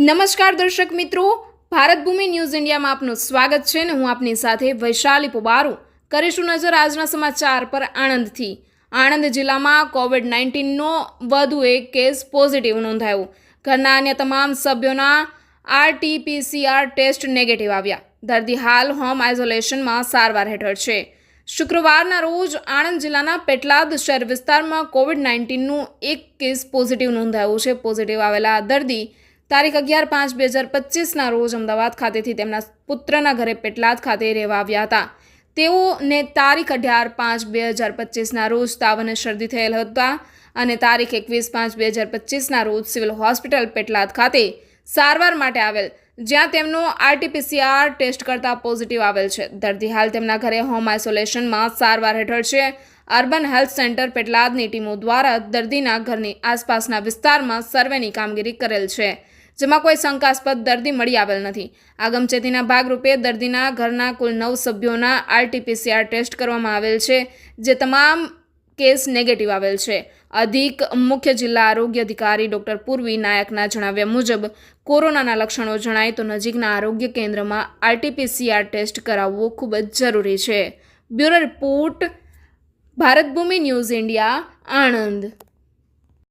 નમસ્કાર દર્શક મિત્રો, ભારત ભૂમિ ન્યૂઝ ઇન્ડિયામાં આપનું સ્વાગત છે ને હું આપની સાથે વૈશાલી પુબારું. કરીશું નજર આજના સમાચાર પર આણંદથી. આણંદ જિલ્લામાં કોવિડ નાઇન્ટીનનો વધુ એક કેસ પોઝિટિવ નોંધાયો. ઘરના અન્ય તમામ સભ્યોના આરટીપીસીઆર ટેસ્ટ નેગેટિવ આવ્યા. દર્દી હાલ હોમ આઇસોલેશનમાં સારવાર હેઠળ છે. શુક્રવારના રોજ આણંદ જિલ્લાના પેટલાદ શહેર વિસ્તારમાં કોવિડ નાઇન્ટીનનું એક કેસ પોઝિટિવ નોંધાયું છે. પોઝિટિવ આવેલા દર્દી તારીખ અગિયાર પાંચ બે હજાર પચીસના રોજ અમદાવાદ ખાતેથી તેમના પુત્રના ઘરે પેટલાદ ખાતે રહેવા આવ્યા હતા. તેઓને તારીખ અઢાર પાંચ બે હજાર પચીસના રોજ તાવ અને શરદી થયેલ હતા અને તારીખ એકવીસ પાંચ બે હજાર પચીસના રોજ સિવિલ હોસ્પિટલ પેટલાદ ખાતે સારવાર માટે આવેલ, જ્યાં તેમનો આરટીપીસીઆર ટેસ્ટ કરતાં પોઝિટિવ આવેલ છે. દર્દી હાલ તેમના ઘરે હોમ આઇસોલેશનમાં સારવાર હેઠળ છે. અર્બન હેલ્થ સેન્ટર પેટલાદની ટીમો દ્વારા દર્દીના ઘરની આસપાસના વિસ્તારમાં સર્વેની કામગીરી કરેલ છે. જેમાં કોઈ શંકાસ્પદ દર્દી મળી આવેલ નથી. આગમચેતીના ભાગરૂપે દર્દીના ઘરના કુલ નવ સભ્યોના આરટીપીસીઆર ટેસ્ટ કરવામાં આવેલ છે, જે તમામ કેસ નેગેટિવ આવેલ છે. અધિક મુખ્ય જિલ્લા આરોગ્ય અધિકારી ડોક્ટર પૂર્વી નાયકના જણાવ્યા મુજબ, કોરોનાના લક્ષણો જણાય તો નજીકના આરોગ્ય કેન્દ્રમાં આરટીપીસીઆર ટેસ્ટ કરાવવો ખૂબ જ જરૂરી છે. Bureau report, Bharat Bhumi news India, Anand.